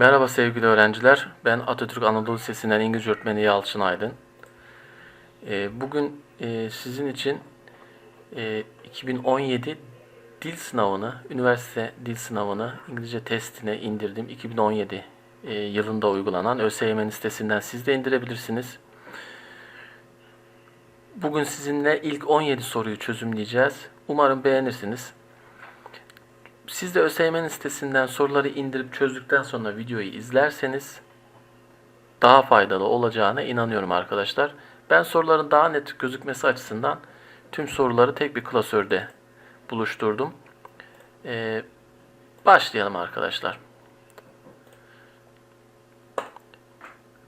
Merhaba sevgili öğrenciler. Ben Atatürk Anadolu Lisesi'nden İngilizce öğretmeni Yalçın Aydın. Ee, Bugün e, sizin için e, 2017 dil sınavını, üniversite dil sınavını, İngilizce testine indirdim. 2017 e, yılında uygulanan ÖSYM'nin sitesinden siz de indirebilirsiniz. Bugün sizinle ilk 17 soruyu çözümleyeceğiz. Umarım beğenirsiniz. Siz de ÖSYM'nin sitesinden soruları indirip çözdükten sonra videoyu izlerseniz daha faydalı olacağına inanıyorum arkadaşlar. Ben soruların daha net gözükmesi açısından tüm soruları tek bir klasörde buluşturdum. Ee, başlayalım arkadaşlar.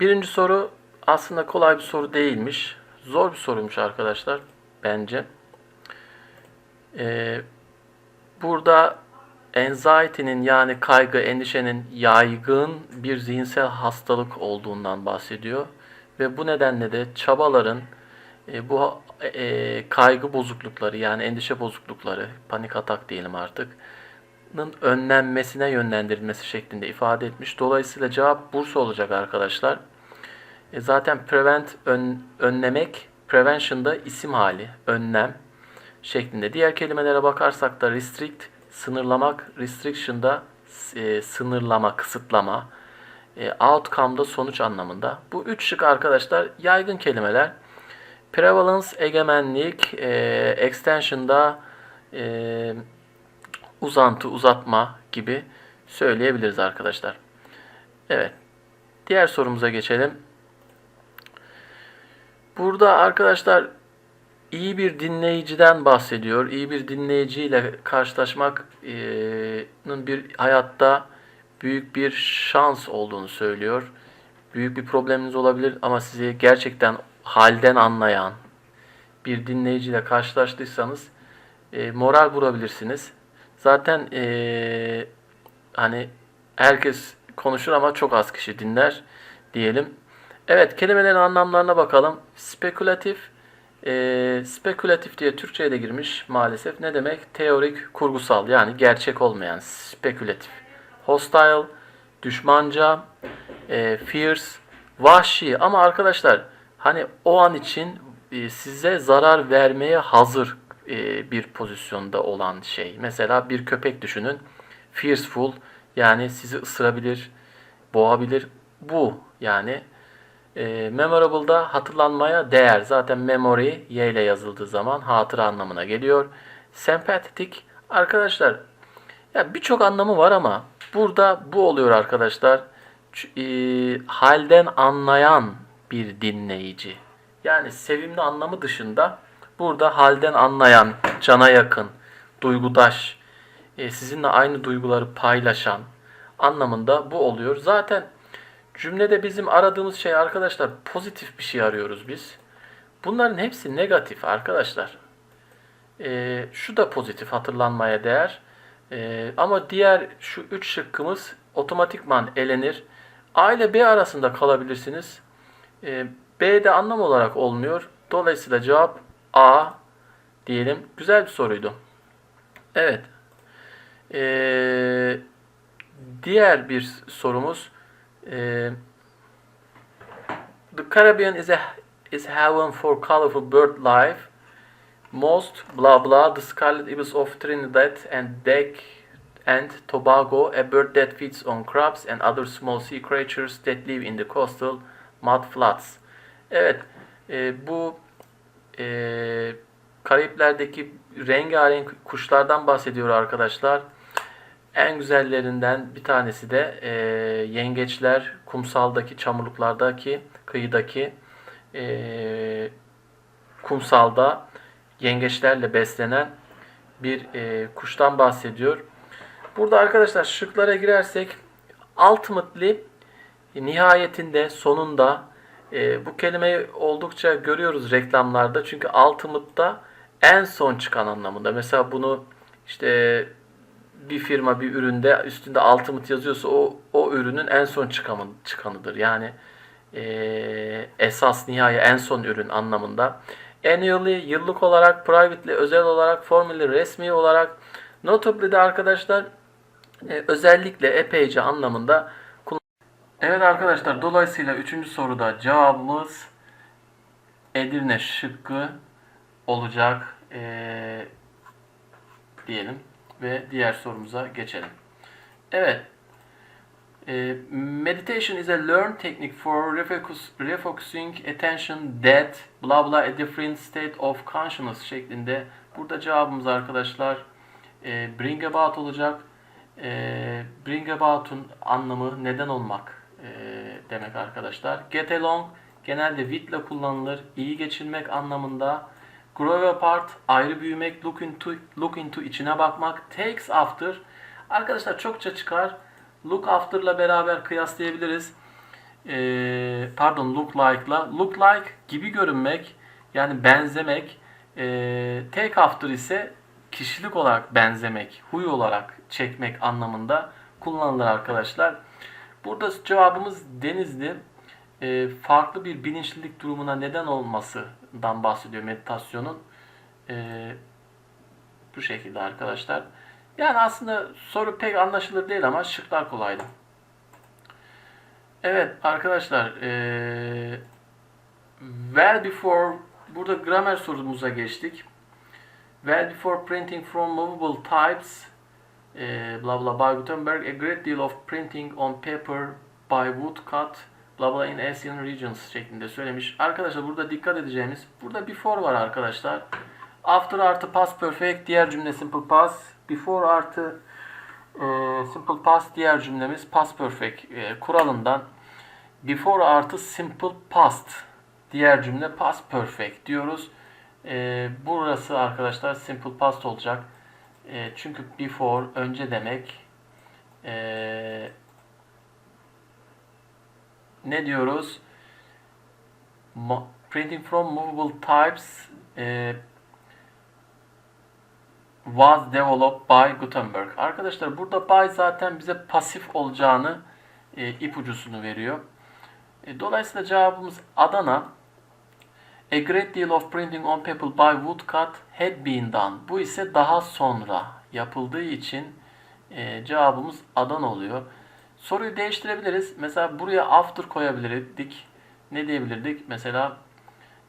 Birinci soru aslında kolay bir soru değilmiş. Zor bir soruymuş arkadaşlar bence. Ee, burada anxiety'nin yani kaygı, endişenin yaygın bir zihinsel hastalık olduğundan bahsediyor. Ve bu nedenle de çabaların e, bu e, kaygı bozuklukları yani endişe bozuklukları, panik atak diyelim artık, önlenmesine yönlendirilmesi şeklinde ifade etmiş. Dolayısıyla cevap Bursa olacak arkadaşlar. E, zaten prevent ön, önlemek, prevention'da isim hali, önlem şeklinde. Diğer kelimelere bakarsak da restrict, sınırlamak, restriction'da e, sınırlama, kısıtlama, e, outcome'da sonuç anlamında. Bu üç şık arkadaşlar yaygın kelimeler. Prevalence, egemenlik, e, extension'da e, uzantı, uzatma gibi söyleyebiliriz arkadaşlar. Evet. Diğer sorumuza geçelim. Burada arkadaşlar iyi bir dinleyiciden bahsediyor. İyi bir dinleyiciyle karşılaşmanın bir hayatta büyük bir şans olduğunu söylüyor. Büyük bir probleminiz olabilir ama sizi gerçekten halden anlayan bir dinleyiciyle karşılaştıysanız e, moral bulabilirsiniz. Zaten e, hani herkes konuşur ama çok az kişi dinler diyelim. Evet kelimelerin anlamlarına bakalım. Spekülatif, e, spekülatif diye Türkçe'ye de girmiş maalesef. Ne demek? Teorik, kurgusal yani gerçek olmayan spekülatif. Hostile, düşmanca, e, fierce, vahşi ama arkadaşlar hani o an için e, size zarar vermeye hazır e, bir pozisyonda olan şey. Mesela bir köpek düşünün. Fearful yani sizi ısırabilir, boğabilir. Bu yani e, memorable'da hatırlanmaya değer. Zaten memory y ile yazıldığı zaman hatıra anlamına geliyor. Sympathetic arkadaşlar ya birçok anlamı var ama burada bu oluyor arkadaşlar. E, halden anlayan bir dinleyici. Yani sevimli anlamı dışında burada halden anlayan, cana yakın, duygudaş, e, sizinle aynı duyguları paylaşan anlamında bu oluyor. Zaten cümlede bizim aradığımız şey arkadaşlar pozitif bir şey arıyoruz biz. Bunların hepsi negatif arkadaşlar. E, şu da pozitif hatırlanmaya değer. E, ama diğer şu üç şıkkımız otomatikman elenir. A ile B arasında kalabilirsiniz. E, B de anlam olarak olmuyor. Dolayısıyla cevap A diyelim. Güzel bir soruydu. Evet. Ee, diğer bir sorumuz. Ee, the Caribbean is a is heaven for colorful bird life. Most blah blah the scarlet ibis of Trinidad and Deck and Tobago, a bird that feeds on crabs and other small sea creatures that live in the coastal mud flats. Evet, e, bu e, Karayipler'deki rengarenk kuşlardan bahsediyor arkadaşlar. En güzellerinden bir tanesi de e, yengeçler, kumsaldaki, çamurluklardaki, kıyıdaki e, kumsalda yengeçlerle beslenen bir e, kuştan bahsediyor. Burada arkadaşlar şıklara girersek ultimately nihayetinde sonunda e, bu kelimeyi oldukça görüyoruz reklamlarda. Çünkü ultimate'da en son çıkan anlamında. Mesela bunu işte bir firma bir üründe üstünde ultimate yazıyorsa o o ürünün en son çıkanı, çıkanıdır. Yani e, esas nihai en son ürün anlamında. Annually yıllık olarak, privately özel olarak, formally resmi olarak, notably de arkadaşlar e, özellikle epeyce anlamında Evet arkadaşlar dolayısıyla üçüncü soruda cevabımız Edirne şıkkı olacak ee, diyelim ve diğer sorumuza geçelim. Evet. Ee, meditation is a learned technique for refocus, refocusing attention that blah blah a different state of consciousness şeklinde. Burada cevabımız arkadaşlar e, bring about olacak. E, bring about'un anlamı neden olmak e, demek arkadaşlar. Get along genelde with ile kullanılır. İyi geçirmek anlamında. Grow apart ayrı büyümek. Look into, look into içine bakmak. Takes after arkadaşlar çokça çıkar. Look after'la beraber kıyaslayabiliriz. E, pardon look like'la. Look like gibi görünmek yani benzemek. E, take after ise kişilik olarak benzemek, huy olarak çekmek anlamında kullanılır arkadaşlar. Burada cevabımız Denizli. E, farklı bir bilinçlilik durumuna neden olmasından bahsediyor meditasyonun. E, bu şekilde arkadaşlar. Yani aslında soru pek anlaşılır değil ama şıklar kolaydı. Evet arkadaşlar e, well before burada gramer sorumuza geçtik. Well before printing from movable types e, blah blah by Gutenberg a great deal of printing on paper by woodcut blah in Asian regions şeklinde söylemiş. Arkadaşlar burada dikkat edeceğimiz burada before var arkadaşlar. After artı past perfect diğer cümle simple past. Before artı e, simple past diğer cümlemiz past perfect e, kuralından before artı simple past diğer cümle past perfect diyoruz. E, burası arkadaşlar simple past olacak. E, çünkü before önce demek. E, ne diyoruz? Mo printing from movable types e, was developed by Gutenberg. Arkadaşlar burada by zaten bize pasif olacağını e, ipucusunu veriyor. E, dolayısıyla cevabımız Adana. A great deal of printing on paper by woodcut had been done. Bu ise daha sonra yapıldığı için e, cevabımız Adana oluyor. Soruyu değiştirebiliriz. Mesela buraya after koyabilirdik. Ne diyebilirdik? Mesela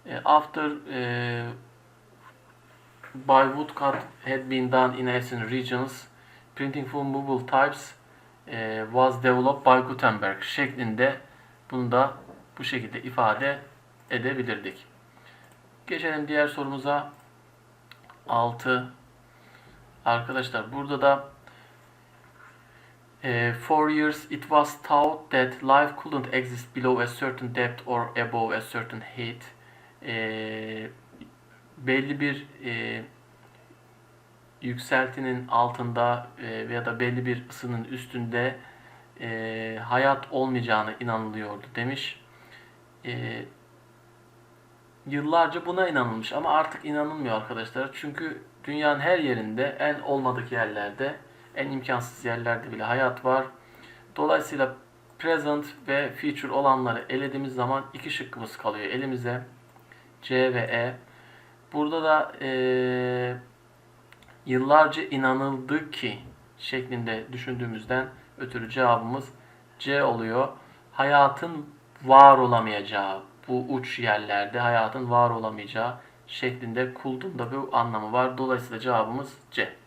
e, after e, by woodcut had been done in Asian regions. Printing from movable types e, was developed by Gutenberg şeklinde bunu da bu şekilde ifade edebilirdik. Geçelim diğer sorumuza. 6. Arkadaşlar burada da e, for years it was thought that life couldn't exist below a certain depth or above a certain height. E, belli bir e, yükseltinin altında e, veya da belli bir ısının üstünde e, hayat olmayacağına inanılıyordu demiş. E, yıllarca buna inanılmış ama artık inanılmıyor arkadaşlar. Çünkü dünyanın her yerinde en olmadık yerlerde, en imkansız yerlerde bile hayat var. Dolayısıyla present ve future olanları elediğimiz zaman iki şıkkımız kalıyor elimize. C ve E. Burada da e, yıllarca inanıldı ki şeklinde düşündüğümüzden ötürü cevabımız C oluyor. Hayatın var olamayacağı, bu uç yerlerde hayatın var olamayacağı şeklinde kuldunda bir anlamı var. Dolayısıyla cevabımız C.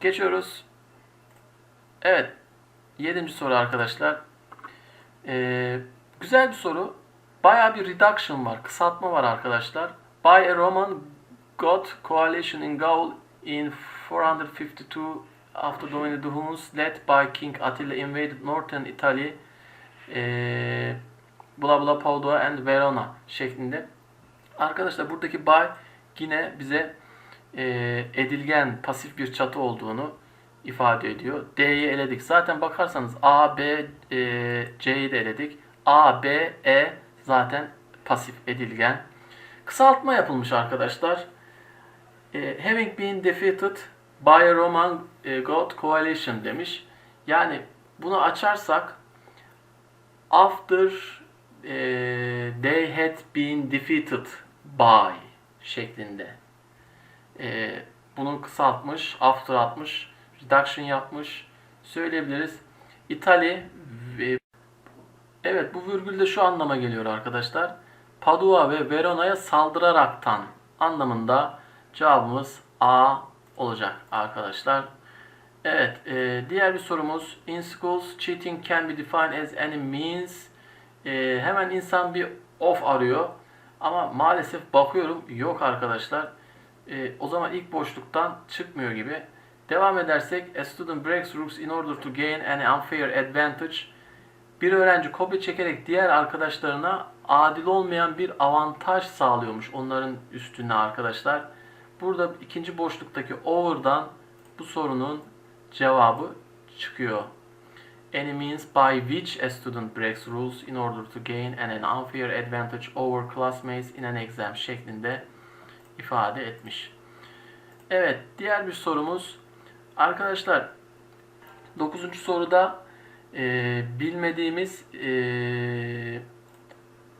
Geçiyoruz. Evet. Yedinci soru arkadaşlar. Ee, güzel bir soru. Baya bir reduction var. Kısaltma var arkadaşlar. By a Roman God coalition in Gaul in 452 after dominating the Huns led by King Attila invaded northern Italy ee, bla bla Padua and Verona şeklinde. Arkadaşlar buradaki by yine bize e, edilgen pasif bir çatı olduğunu ifade ediyor. D'yi eledik. Zaten bakarsanız A, B, e, C'yi de eledik. A, B, E zaten pasif edilgen. Kısaltma yapılmış arkadaşlar. E, having been defeated by a Roman e, God coalition demiş. Yani bunu açarsak after e, they had been defeated by şeklinde. E, bunu kısaltmış, after atmış, reduction yapmış söyleyebiliriz. İtalya ve Evet bu virgül de şu anlama geliyor arkadaşlar. Padua ve Verona'ya saldıraraktan anlamında cevabımız A olacak arkadaşlar. Evet e, diğer bir sorumuz. In schools cheating can be defined as any means. E, hemen insan bir of arıyor. Ama maalesef bakıyorum yok arkadaşlar. E, o zaman ilk boşluktan çıkmıyor gibi. Devam edersek a student breaks rules in order to gain an unfair advantage. Bir öğrenci kopya çekerek diğer arkadaşlarına adil olmayan bir avantaj sağlıyormuş onların üstüne arkadaşlar. Burada ikinci boşluktaki over'dan bu sorunun cevabı çıkıyor. Any means by which a student breaks rules in order to gain an unfair advantage over classmates in an exam şeklinde ifade etmiş. Evet, diğer bir sorumuz. Arkadaşlar, 9. soruda e, bilmediğimiz e,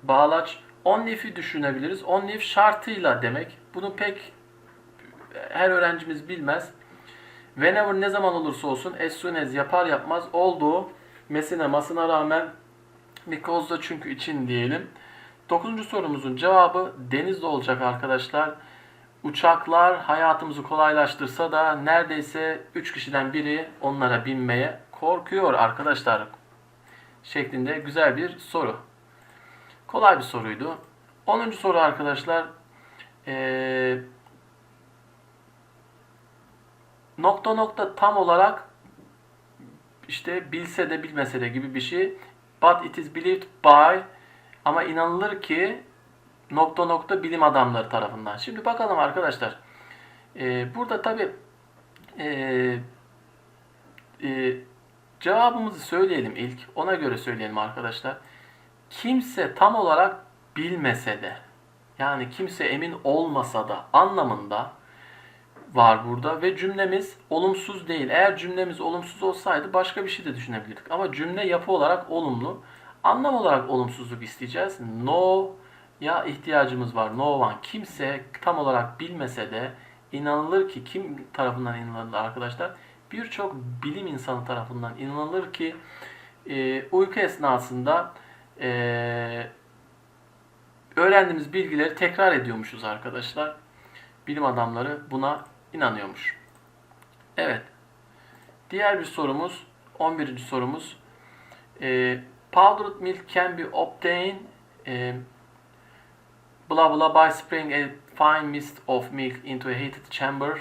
bağlaç on if'i düşünebiliriz. On if şartıyla demek. Bunu pek her öğrencimiz bilmez. Whenever ne zaman olursa olsun as soon as yapar yapmaz olduğu mesine masına rağmen because da çünkü için diyelim. Dokuzuncu sorumuzun cevabı denizde olacak arkadaşlar. Uçaklar hayatımızı kolaylaştırsa da neredeyse 3 kişiden biri onlara binmeye korkuyor arkadaşlar. Şeklinde güzel bir soru. Kolay bir soruydu. 10. soru arkadaşlar. Ee, nokta nokta tam olarak işte bilse de bilmese de gibi bir şey. But it is believed by ama inanılır ki nokta nokta bilim adamları tarafından. Şimdi bakalım arkadaşlar. Ee, burada tabi e, e, cevabımızı söyleyelim ilk. Ona göre söyleyelim arkadaşlar. Kimse tam olarak bilmese de yani kimse emin olmasa da anlamında var burada ve cümlemiz olumsuz değil. Eğer cümlemiz olumsuz olsaydı başka bir şey de düşünebilirdik. Ama cümle yapı olarak olumlu. Anlam olarak olumsuzluk isteyeceğiz. No ya ihtiyacımız var. No one. Kimse tam olarak bilmese de inanılır ki kim tarafından inanılır arkadaşlar? Birçok bilim insanı tarafından inanılır ki e, uyku esnasında e, öğrendiğimiz bilgileri tekrar ediyormuşuz arkadaşlar. Bilim adamları buna inanıyormuş. Evet. Diğer bir sorumuz, 11. sorumuz. E, powdered milk can be obtained e, blah blah by spraying a fine mist of milk into a heated chamber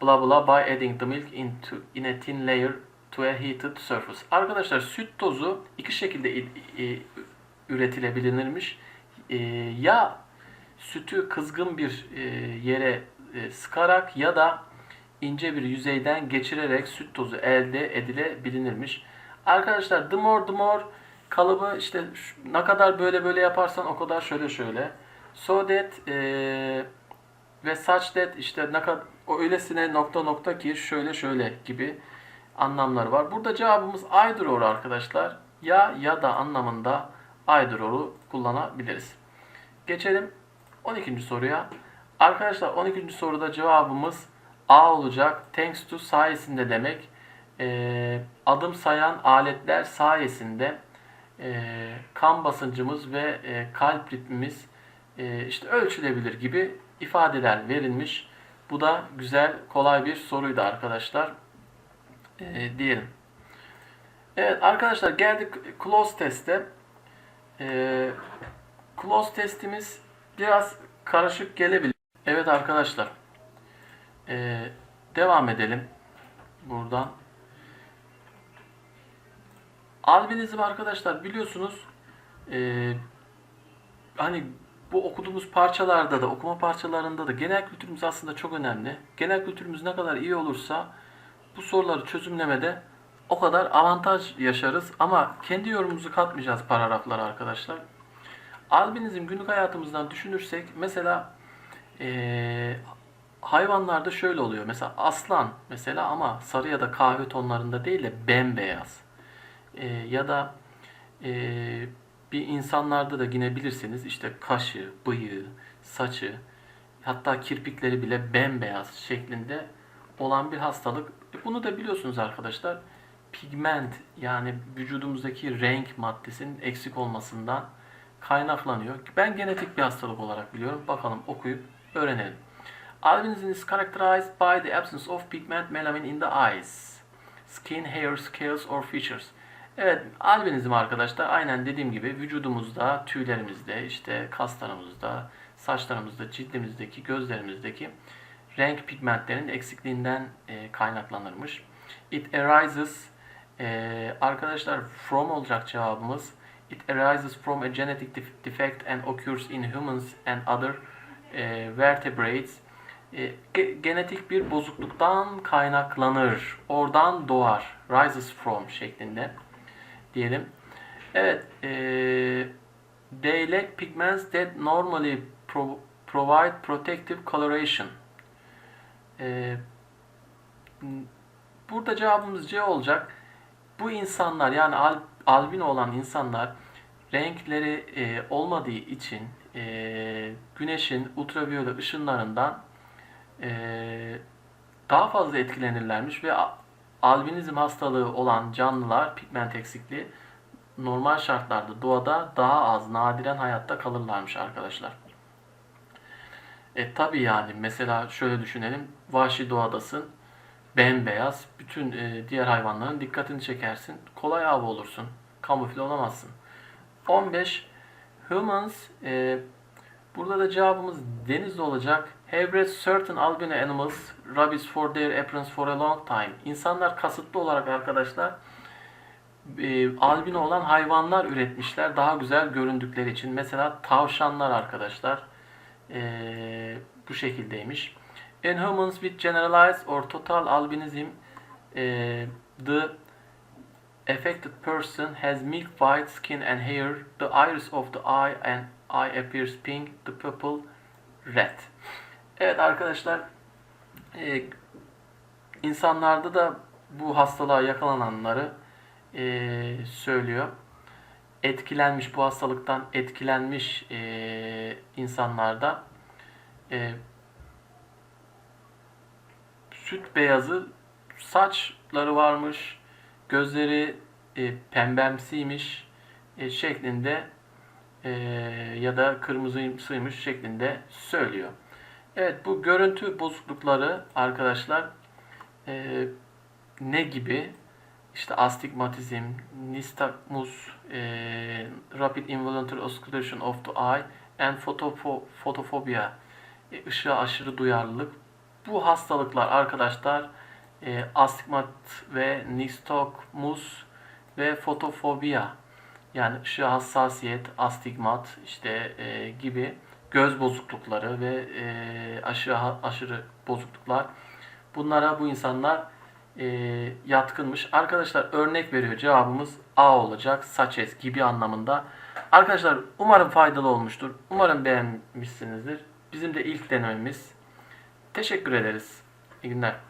blah blah by adding the milk into in a thin layer to a heated surface. Arkadaşlar süt tozu iki şekilde üretilebilirmiş. E, ya sütü kızgın bir e, yere e, sıkarak ya da ince bir yüzeyden geçirerek süt tozu elde edilebilinirmiş. Arkadaşlar the more the more kalıbı işte ne kadar böyle böyle yaparsan o kadar şöyle şöyle. So that e, ve such that işte ne kadar öylesine nokta nokta ki şöyle şöyle gibi anlamları var. Burada cevabımız either or arkadaşlar. Ya ya da anlamında either or'u kullanabiliriz. Geçelim 12. soruya. Arkadaşlar 12. soruda cevabımız A olacak. Thanks to sayesinde demek. Ee, adım sayan aletler sayesinde e, kan basıncımız ve e, kalp ritmimiz e, işte ölçülebilir gibi ifadeler verilmiş. Bu da güzel, kolay bir soruydu arkadaşlar. E, diyelim. Evet arkadaşlar geldik close teste. E, close testimiz biraz karışık gelebilir. Evet arkadaşlar. E, devam edelim. Buradan. Albinizm arkadaşlar biliyorsunuz e, hani bu okuduğumuz parçalarda da okuma parçalarında da genel kültürümüz aslında çok önemli. Genel kültürümüz ne kadar iyi olursa bu soruları çözümlemede o kadar avantaj yaşarız ama kendi yorumumuzu katmayacağız paragraflara arkadaşlar. Albinizm günlük hayatımızdan düşünürsek mesela eee, hayvanlarda şöyle oluyor. Mesela aslan mesela ama sarı ya da kahve tonlarında değil de bembeyaz. Eee, ya da eee, bir insanlarda da yine bilirsiniz işte kaşı, bıyığı, saçı hatta kirpikleri bile bembeyaz şeklinde olan bir hastalık. Bunu da biliyorsunuz arkadaşlar. pigment yani vücudumuzdaki renk maddesinin eksik olmasından kaynaklanıyor. Ben genetik bir hastalık olarak biliyorum. Bakalım okuyup öğrenelim. Albinism is characterized by the absence of pigment melanin in the eyes, skin, hair, scales or features. Evet, albinizm arkadaşlar aynen dediğim gibi vücudumuzda, tüylerimizde, işte kaslarımızda, saçlarımızda, cildimizdeki, gözlerimizdeki renk pigmentlerinin eksikliğinden e, kaynaklanırmış. It arises e, arkadaşlar from olacak cevabımız. It arises from a genetic def- defect and occurs in humans and other e, vertebrates. E, ge- genetik bir bozukluktan kaynaklanır. Oradan doğar. Rises from şeklinde diyelim. Evet. E, they pigments that normally pro- provide protective coloration. E, burada cevabımız C olacak. Bu insanlar yani al, albino olan insanlar renkleri e, olmadığı için e, güneşin ultraviyole ışınlarından e, daha fazla etkilenirlermiş ve albinizm hastalığı olan canlılar pigment eksikliği normal şartlarda doğada daha az nadiren hayatta kalırlarmış arkadaşlar. E tabi yani mesela şöyle düşünelim. Vahşi doğadasın. Bembeyaz. Bütün e, diğer hayvanların dikkatini çekersin. Kolay av olursun. Kamufle olamazsın. 15. Humans. e, burada da cevabımız denizde olacak. Have bred certain albino animals rabbits for their appearance for a long time. İnsanlar kasıtlı olarak arkadaşlar e, albino olan hayvanlar üretmişler daha güzel göründükleri için. Mesela tavşanlar arkadaşlar e, bu şekildeymiş. In humans with generalized or total albinism, e, the affected person has milk white skin and hair. The iris of the eye and eye appears pink, the pupil red. Evet arkadaşlar, e, insanlarda da bu hastalığa yakalananları e, söylüyor. Etkilenmiş bu hastalıktan etkilenmiş e, insanlarda e, süt beyazı saçları varmış, gözleri e, pembemsiymiş e, şeklinde e, ya da kırmızısıymış şeklinde söylüyor. Evet bu görüntü bozuklukları arkadaşlar e, ne gibi? İşte astigmatizm, nystagmus, e, rapid involuntary oscillation of the eye and photopho- photophobia, e, ışığa aşırı duyarlılık. Bu hastalıklar arkadaşlar e, astigmat ve nystagmus ve fotofobia yani ışığa hassasiyet, astigmat işte e, gibi göz bozuklukları ve e, aşırı aşırı bozukluklar. Bunlara bu insanlar e, yatkınmış. Arkadaşlar örnek veriyor. Cevabımız A olacak. Saçes gibi anlamında. Arkadaşlar umarım faydalı olmuştur. Umarım beğenmişsinizdir. Bizim de ilk denememiz. Teşekkür ederiz. İyi günler.